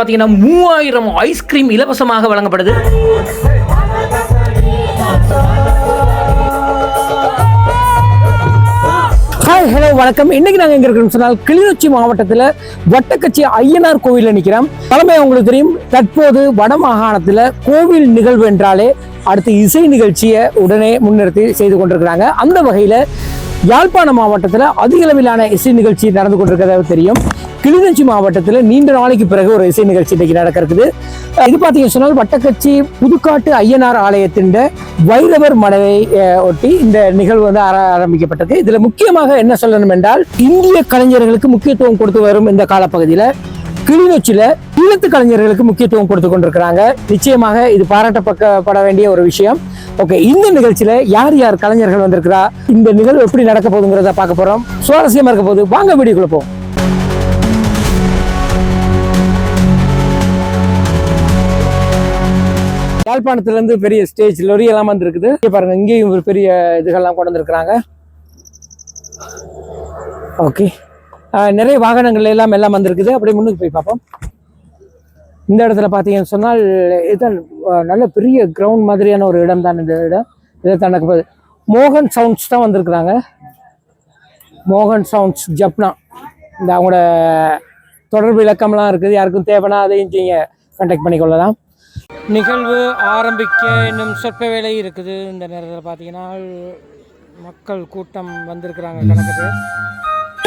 பார்த்தீங்கன்னா மூவாயிரம் ஐஸ்கிரீம் இலவசமாக வழங்கப்படுது. ஹாய் ஹலோ வணக்கம். இன்னைக்கு நாங்கள் எங்க இருக்கிறோம் சொன்னால் கிளிநொச்சி மாவட்டத்தில் வட்டக்கச்சி ஐயனார் கோவிலில் நிற்கிறோம் தலைமை உங்களுக்கு தெரியும். தற்போது வட மாகாணத்தில் கோவில் நிகழ்வு என்றாலே அடுத்து இசை நிகழ்ச்சியை உடனே முன்னிறுத்தி செய்து கொண்டிருக்கிறாங்க. அந்த வகையில் யாழ்ப்பாண மாவட்டத்தில் அதிக அளவிலான இசை நிகழ்ச்சி நடந்து கொண்டிருக்கிறதாக தெரியும். கிளிநொச்சி மாவட்டத்தில் நீண்ட நாளைக்கு பிறகு ஒரு இசை நிகழ்ச்சி இன்னைக்கு நடக்க இருக்குது இது பார்த்தீங்கன்னு சொன்னால் வட்டக்கச்சி புதுக்காட்டு ஐயனார் ஆலயத்தின் வைரவர் மடவை ஒட்டி இந்த நிகழ்வு வந்து ஆர- ஆரம்பிக்கப்பட்டது இதில் முக்கியமாக என்ன சொல்லணும் என்றால் இந்திய கலைஞர்களுக்கு முக்கியத்துவம் கொடுத்து வரும் இந்த காலப்பகுதியில் கிளிநொச்சியில் ஈழத்து கலைஞர்களுக்கு முக்கியத்துவம் கொடுத்து கொண்டிருக்கிறாங்க. நிச்சயமாக இது பாராட்டப்பட வேண்டிய ஒரு விஷயம். ஓகே இந்த நிகழ்ச்சியில யார் யார் கலைஞர்கள் வந்திருக்கிறா? இந்த நிகழ்வு எப்படி நடக்க போகுதுங்கிறத பார்க்க போறோம். சுவாரஸ்யமா இருக்க போகுது. வாங்க வீடியோக்குள்ள போவோம். யாழ்ப்பாணத்துல இருந்து பெரிய ஸ்டேஜ் லொரி எல்லாம் வந்திருக்குது. பாருங்க இங்கேயும் ஒரு பெரிய இதுகள்லாம் கொண்டு வந்திருக்கிறாங்க. ஓகே. நிறைய வாகனங்கள் எல்லாம் எல்லாம் வந்திருக்குது. அப்படியே முன்னுக்கு போய் பார்ப்போம். இந்த இடத்துல பார்த்தீங்கன்னு சொன்னால் இதுதான் நல்ல பெரிய கிரவுண்ட் மாதிரியான ஒரு இடம் தான் இந்த இடம். இதை தனக்கு மோகன் சவுண்ட்ஸ் தான் வந்திருக்கிறாங்க. மோகன் சவுண்ட்ஸ் ஜப்னா. இந்த அவங்களோட தொடர்பு இலக்கம்லாம் இருக்குது. யாருக்கும் தேவைன்னா அதையும் நீங்கள் கண்டெக்ட் பண்ணிக்கொள்ளலாம். நிகழ்வு ஆரம்பிக்க இன்னும் சொற்ப வேலை இருக்குது. இந்த நேரத்தில் பார்த்தீங்கன்னா மக்கள் கூட்டம் வந்திருக்கிறாங்க கணக்கு பேர்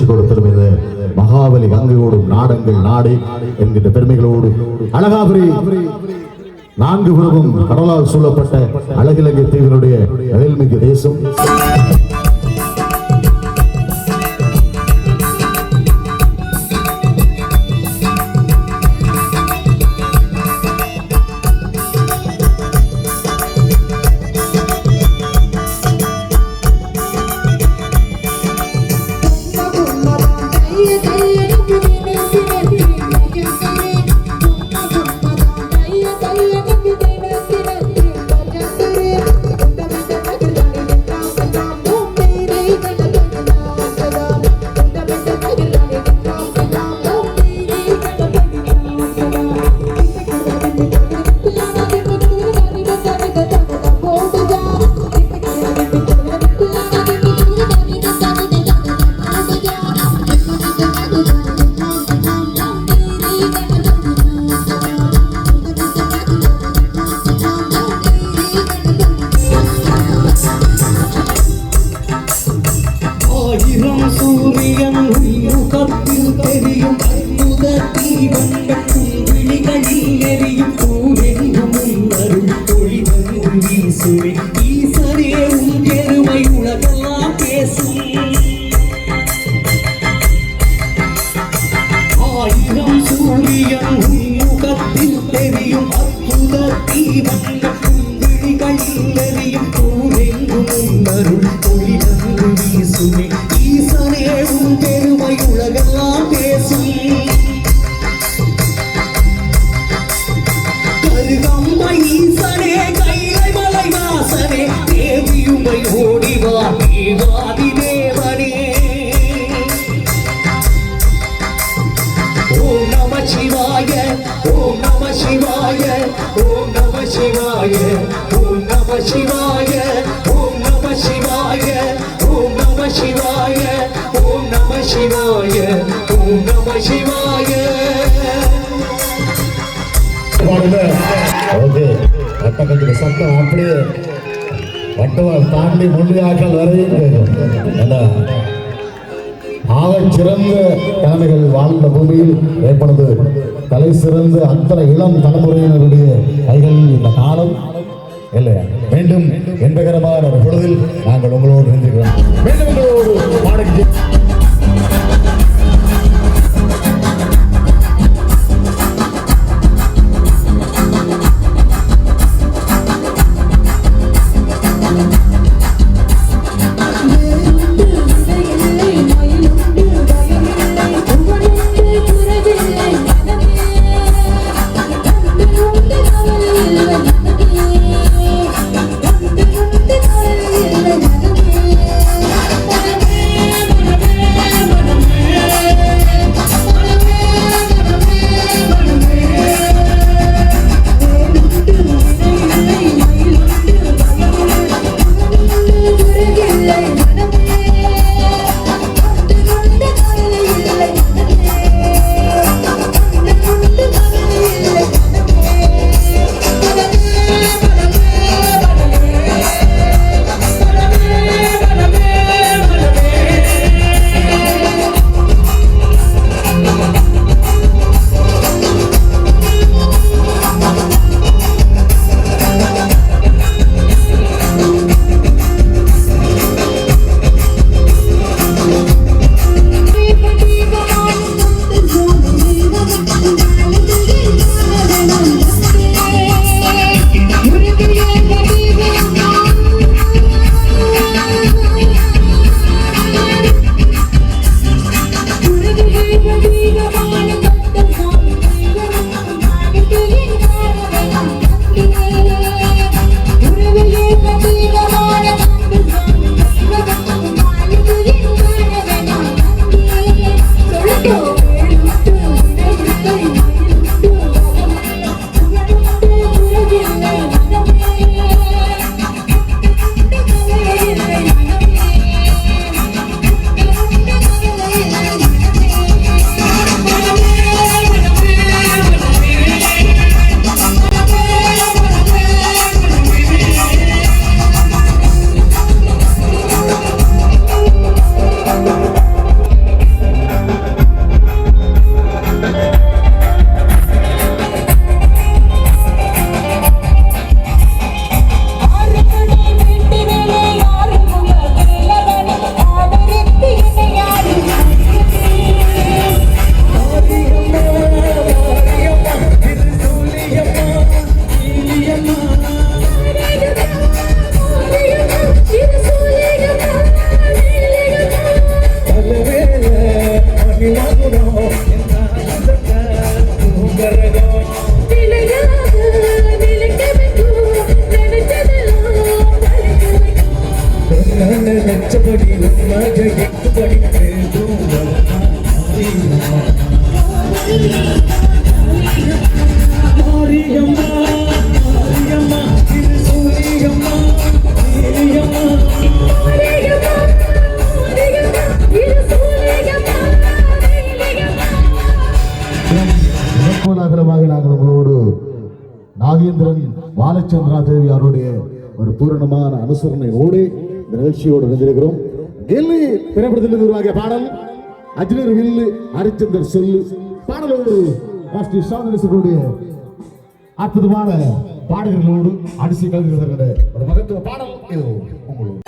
மல்லி மகிழ்ச்சி கொடுத்திடும் இந்த மகாபலி கங்கையோடும் நாடங்கள் நாடு என்கின்ற பெருமைகளோடு. அழகாபுரி நான்கு புறமும் கடலால் சூழப்பட்ட அழகிலங்கை தீவினுடைய எழில்மிகு தேசம். me. சிவாய. ஓகே சத்தம் அப்படியே வட்டவால் தாண்டி முள்ளியாக்கள் வரையும் கேட்கும் சிறந்த தலைமைகள் வாழ்ந்த பூமியில் ஏற்பனது தலை சிறந்த அத்தனை இளம் தலைமுறையினருடைய கைகளில் இந்த காலம். இல்லையா மீண்டும் என்பகரமான ஒரு பொழுதில் நாங்கள் உங்களோடு நின்றுகிறோம் மீண்டும் உங்களோடு ராஜேந்திரன் பாலச்சந்திரா தேவி அவருடைய ஒரு பூரணமான அனுசரணையோடு இந்த நிகழ்ச்சியோடு வந்திருக்கிறோம் டெல்லி திரைப்படத்தில் உருவாகிய பாடல் அஜ்னர் வில்லு ஹரிச்சந்தர் சொல்லு. பாடலோடு ராஷ்டிரிய சாதனை அற்புதமான பாடகர்களோடு அடிசி கலந்துகிற ஒரு மகத்துவ பாடல் இது. உங்களோடு.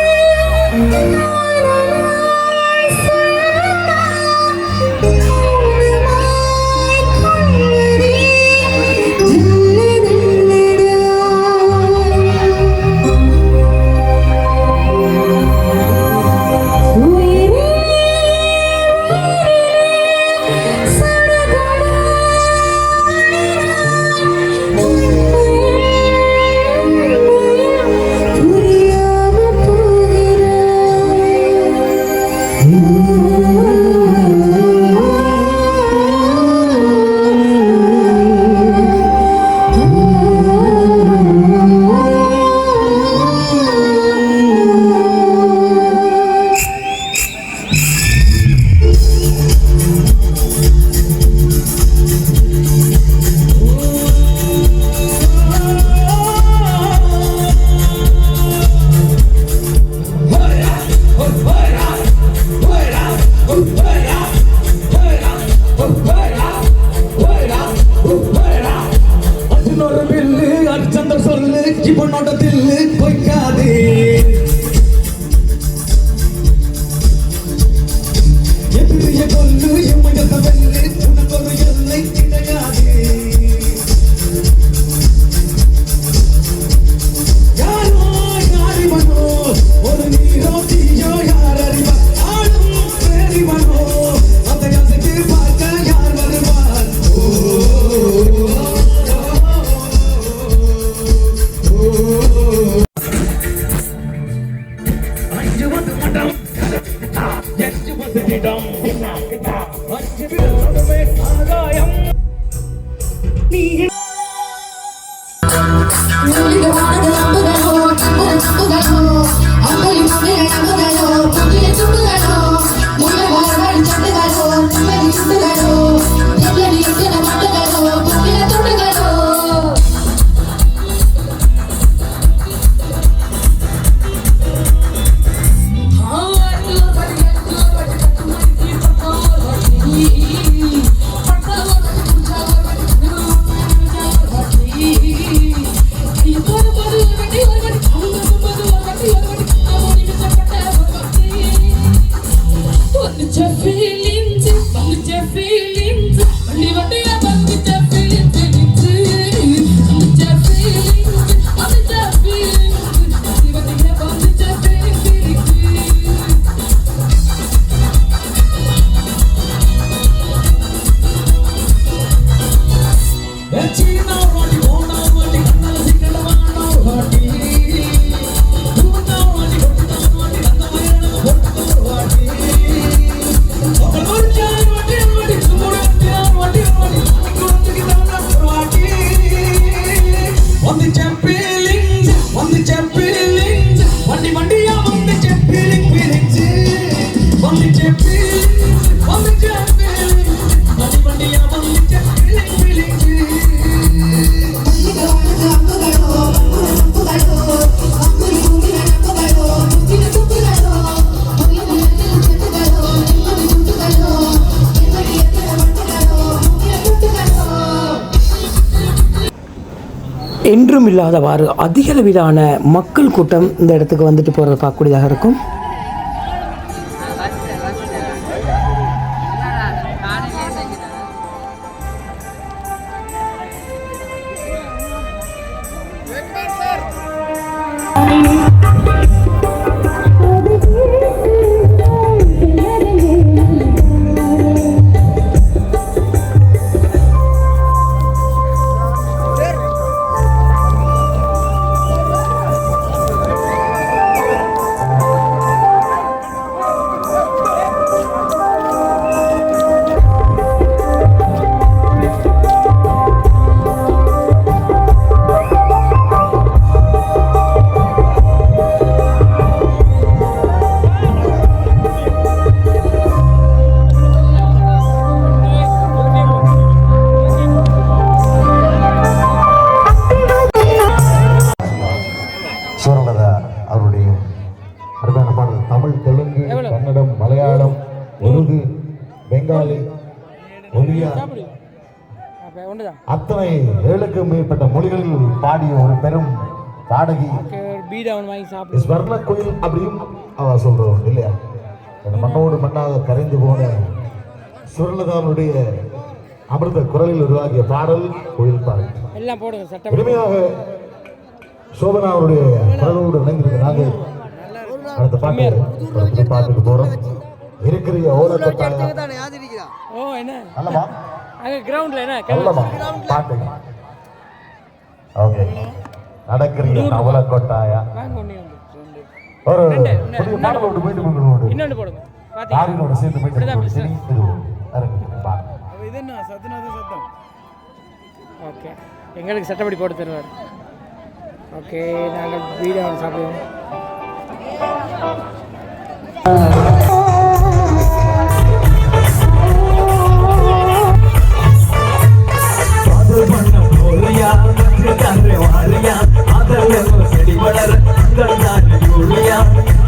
Senhor. இல்லாதவாறு அதிகளவிலான மக்கள் கூட்டம் இந்த இடத்துக்கு வந்துட்டு போகிறத பார்க்கக்கூடியதாக இருக்கும். சாப்பிடு. ஸ்வர்ண கோயில் அப்படியும் அவ சொல்றோம் இல்லையா? மண்ணோடு மண்ணாக கரைந்து போன சுரலதாவுடைய அமிர்த குரலில் உருவாகிய பாடல் கோயில் பாடல். எல்லாம் போடுங்க சட்டம். எளிமையாக சோபனா அவருடைய குரலோடு இணைந்திருக்க நாங்கள் அடுத்த பாட்டு பாட்டுக்கு போறோம். இருக்கிற ஓலக்கட்டாயா ஓ என்ன? நல்லமா அங்கே கிரவுண்டில் என்ன? பாட்டு. ஓகே. நடக்கிறீங்க தவள கொட்டாயா? ஒரு புதிய பாடல் ஒன்று மீண்டும் கொண்டு இன்னொன்று போடுங்க. யாரோட சேர்ந்து மீண்டும் சத்தம். ஓகே. எங்களுக்கு சட்டப்படி போட்டு தருவார். ஓகே நாங்கள் வீடு சாப்பிடுவோம். Yeah. செடி வளர உங்கள்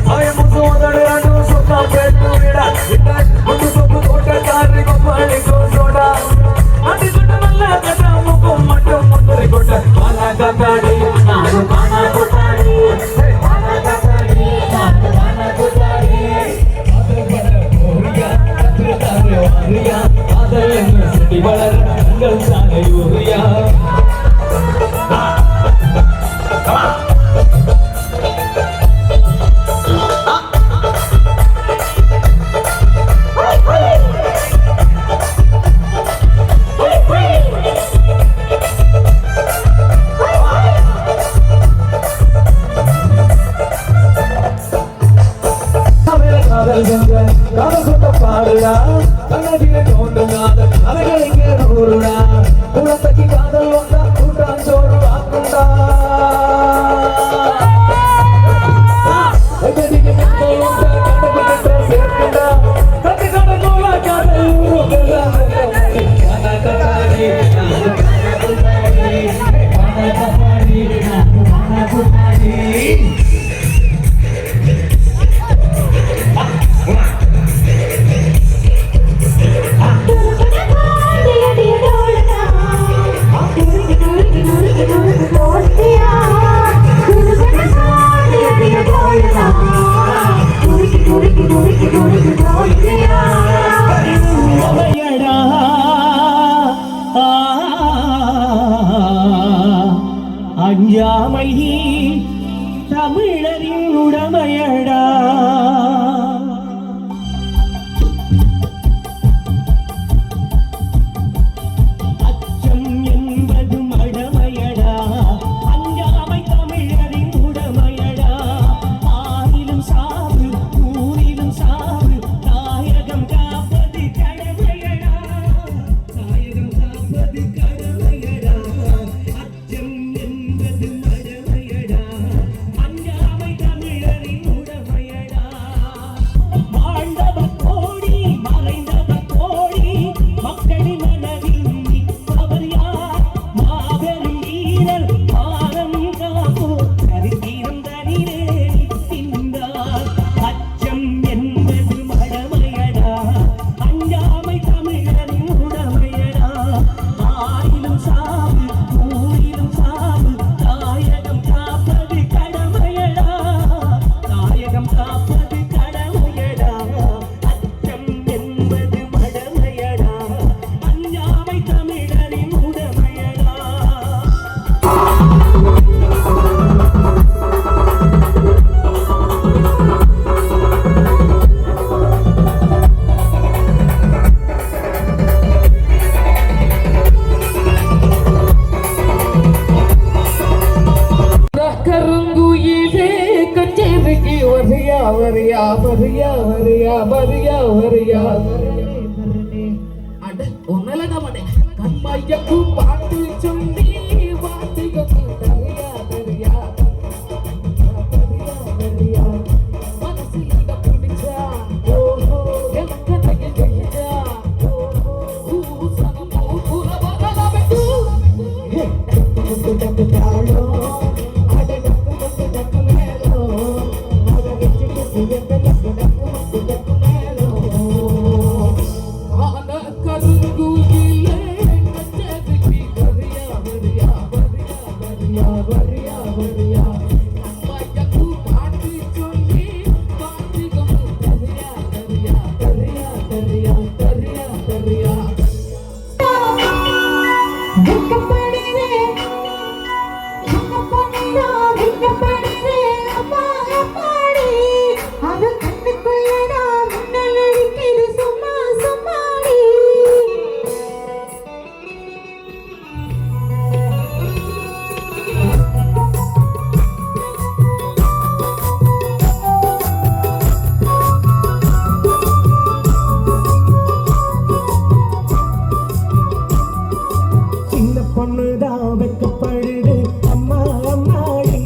ஒன்று தான் வெக்கப்படுது அம்மா அம்மாடி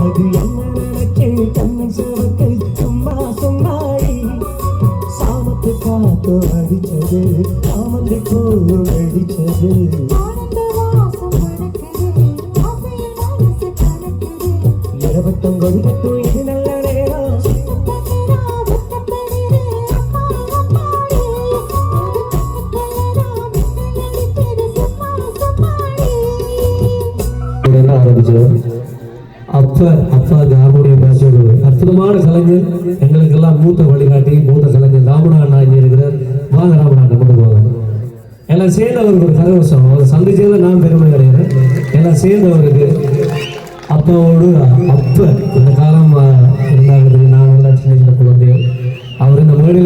அது என்ன நினைச்சு கண்ணை சிவக்கு சும்மா சும்மாடி சாமத்து காத்து அடிச்சது சாமத்து அடிச்சது.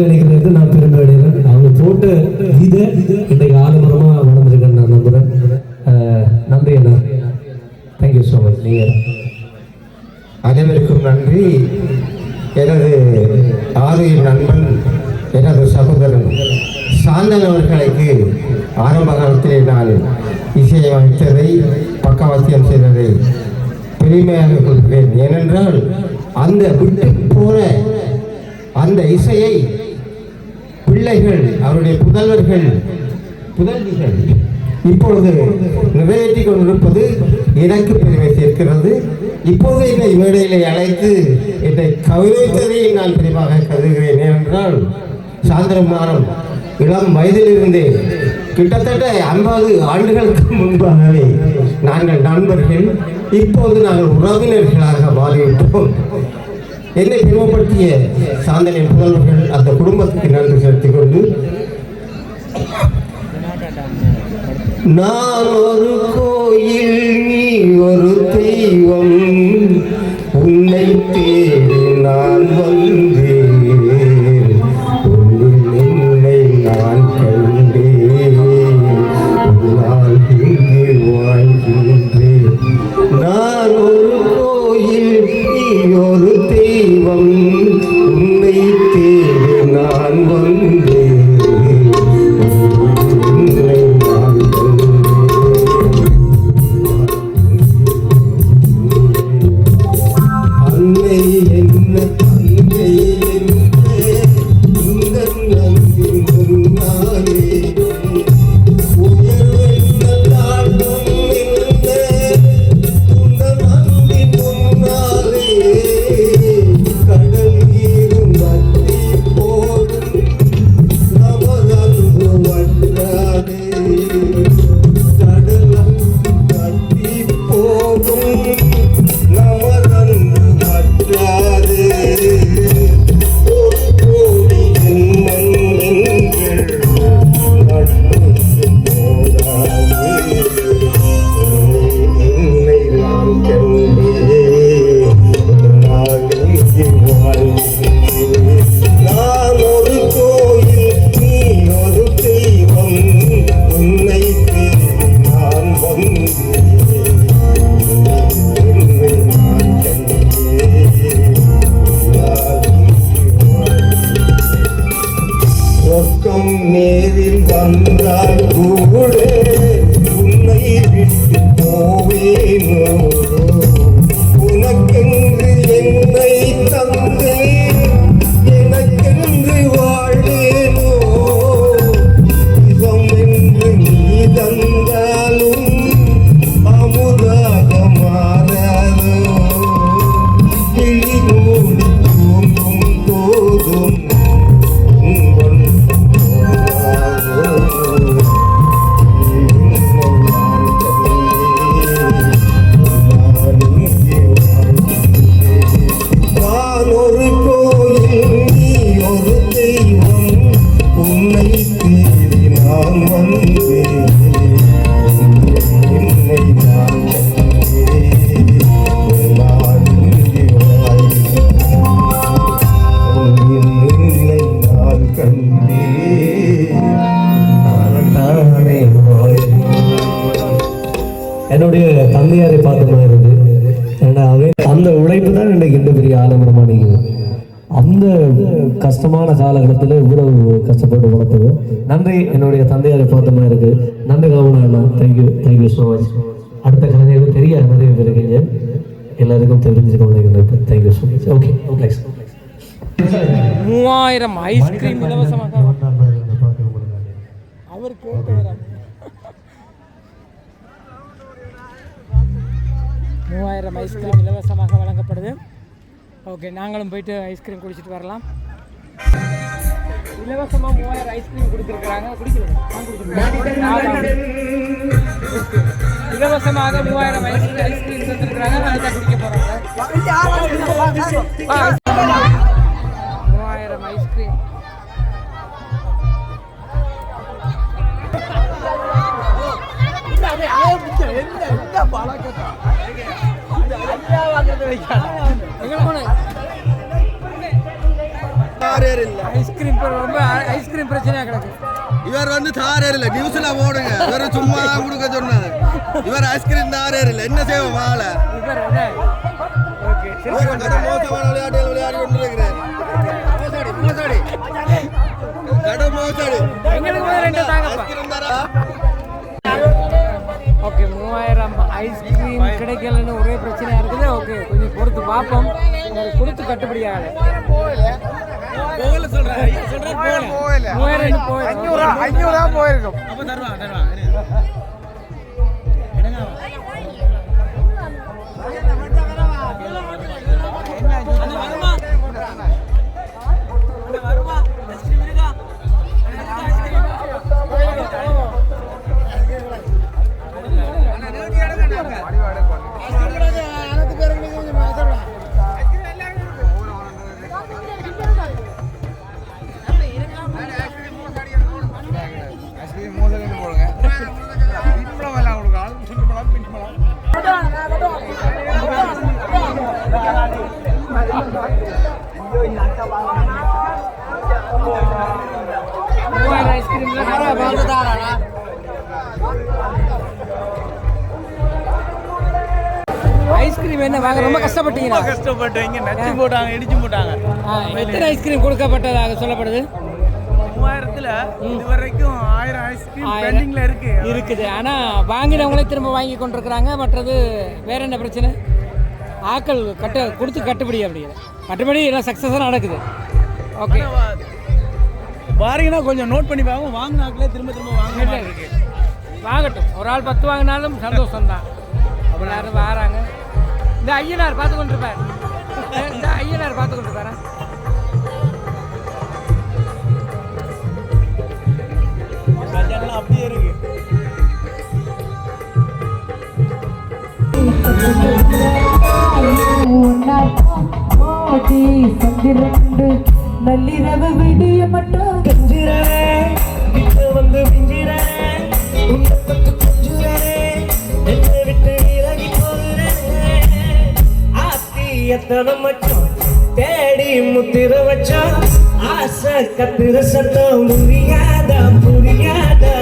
அவர் இந்த நினைக்கிறது நான் பெருமை அடைகிறேன். அவங்க போட்ட இதை இன்றைக்கு ஆலமரமாக வளர்ந்துருக்கேன் நான் நம்புகிறேன் நன்றி அண்ணா. தேங்க்யூ ஸோ மச் நீங்கள் அனைவருக்கும் நன்றி. எனது ஆதியின் நண்பன் எனது சகோதரன் சாந்தன் அவர்களுக்கு ஆரம்ப காலத்திலே நான் இசையமைத்ததை பக்கவாத்தியம் செய்ததை பெருமையாக கொள்கிறேன். ஏனென்றால் அந்த விட்டு போன அந்த இசையை பிள்ளைகள் அவருடைய புதல்வர்கள் புதல்விகள். இப்பொழுது நிறைவேற்றி கொண்டிருப்பது எனக்கு பெருமை சேர்க்கிறது. இப்போது என்னை மேடையிலே அழைத்து என்னை கௌரவித்ததையும் நான் பெரிதாக கருதுகிறேன். ஏனென்றால் சாயந்தரமானம் இளம் வயதிலிருந்தே கிட்டத்தட்ட ஐம்பது ஆண்டுகளுக்கு முன்பாகவே நாங்கள் நண்பர்கள். இப்போது நாங்கள் உறவினர்களாக மாறிவிட்டோம். என்னை பெருமைப்படுத்திய சாந்தனின் புதல்வர்கள் அந்த குடும்பத்துக்கு நன்றி செலுத்திக் கொண்டு நான் ஒரு கோயில் நீ ஒரு தெய்வம். உன்னை தேடி நான் வந்து சொர்க்கம் நேரில் வந்தால் கூட உன்னை விட்டு போவேனோ? உனக்கென்று என்னை தந்தேன் கஷ்டமான காலகட்டத்தில் இவ்வளவு கஷ்டப்பட்டு வளர்த்தது. நன்றி என்னுடைய தந்தையாரை பார்த்த மாதிரி இருக்கு நன்றி காமனா அண்ணா. Thank you thank you so much அடுத்த கலைஞர்கள் தெரியாது நிறைய பேர் இருக்கீங்க எல்லாருக்கும் தெரிஞ்சு கொண்டிருக்கிறது thank you so much okay okay மூவாயிரம் ஐஸ்கிரீம் இலவசமாக அவர் கேட்டவரா? மூவாயிரம் ஐஸ்கிரீம் இலவசமாக வழங்கப்படுது. ஓகே நாங்களும் போயிட்டு ஐஸ்கிரீம் குடிச்சிட்டு வரலாம். இலவசமாக மூவாயிரம் ஐஸ்கிரீம் கொடுத்துருக்காங்க இலவசமாக மூவாயிரம் ஐஸ்கிரீம் ஐஸ்கிரீம் தந்துருக்குறாங்க அதை குடிக்க போகிறாங்க மூவாயிரம் ஐஸ்கிரீம் ஐஸ்கிரீம் ரொம்ப ஐஸ்கிரீம் பிரச்சனையா கிடக்கு. இவர் வந்து தாரேர் இல்ல. நியூஸ்ல போடுங்க. இவர் சும்மா தான் கொடுக்க சொன்னாரு. இவர் ஐஸ்கிரீம் தாரேர் இல்ல. என்ன செய்வோம் வாழை? இவர் மோசமான விளையாட்டுகள் விளையாடி கொண்டிருக்கிறார். மோசடி மோசடி. கடும் மோசடி. எங்களுக்கு ரெண்டு தாங்கப்பா. ஓகே மூவாயிரம் ஐஸ்கிரீம் கிடைக்கலன்னு ஒரே பிரச்சனையா இருக்குது ஓகே கொஞ்சம் பொறுத்து பார்ப்போம். கொடுத்து கட்டுப்படியாகல மூவாயிரம் இன்னும் போயிடும். மூவாயிரம் ஐஸ்கிரீம் என்ன வாங்க? ரொம்ப கஷ்டப்பட்டீங்களா? கஷ்டப்பட்டு இங்க நச்சு போட்டாங்க இடிச்சு போட்டாங்க. எத்தனை ஐஸ்கிரீம் கொடுக்கப்பட்டதாக சொல்லப்படுது? மூவாயிரத்துல இது வரைக்கும் ஆயிரம் ஐஸ்கிரீம். பெண்டிங்ல இருக்கு. இருக்குது. ஆனா வாங்கினவங்களே திரும்ப வாங்கி கொண்டிருக்கிறாங்க. மற்றது வேற என்ன பிரச்சனை? ஆக்கள் கட்ட கொடுத்து கட்டுப்படி அப்படிங்கிற மற்றபடி எல்லாம் சக்ஸஸாக நடக்குது. ஓகே பாருங்கன்னா கொஞ்சம் நோட் பண்ணி பாருங்க வாங்கினாக்களே திரும்ப திரும்ப வாங்க மாதிரி இருக்கு. வாங்கட்டும். ஒரு ஆள் பத்து வாங்கினாலும் சந்தோஷம் தான் யாரும் வராங்க. இந்த ஐயனார் பார்த்து கொண்டிருப்பார். இந்த ஐயனார் பார்த்து கொண்டிருப்பாரா? கஜெல்லாம் அப்படியே இருக்கு. ஓடி சந்திரண்டு நள்ளிரவு விடிய மட்டும் கெஞ்சிரே கிட்ட வந்து மிஞ்சிரே உன்னை தொட்டு என்னை விட்டு விலகி போகிறே. ஆத்தி எத்தனை மச்சம் தேடி முத்திர வச்சோம். ஆசை கத்துற சத்தம் புரியாதா புரியாதா?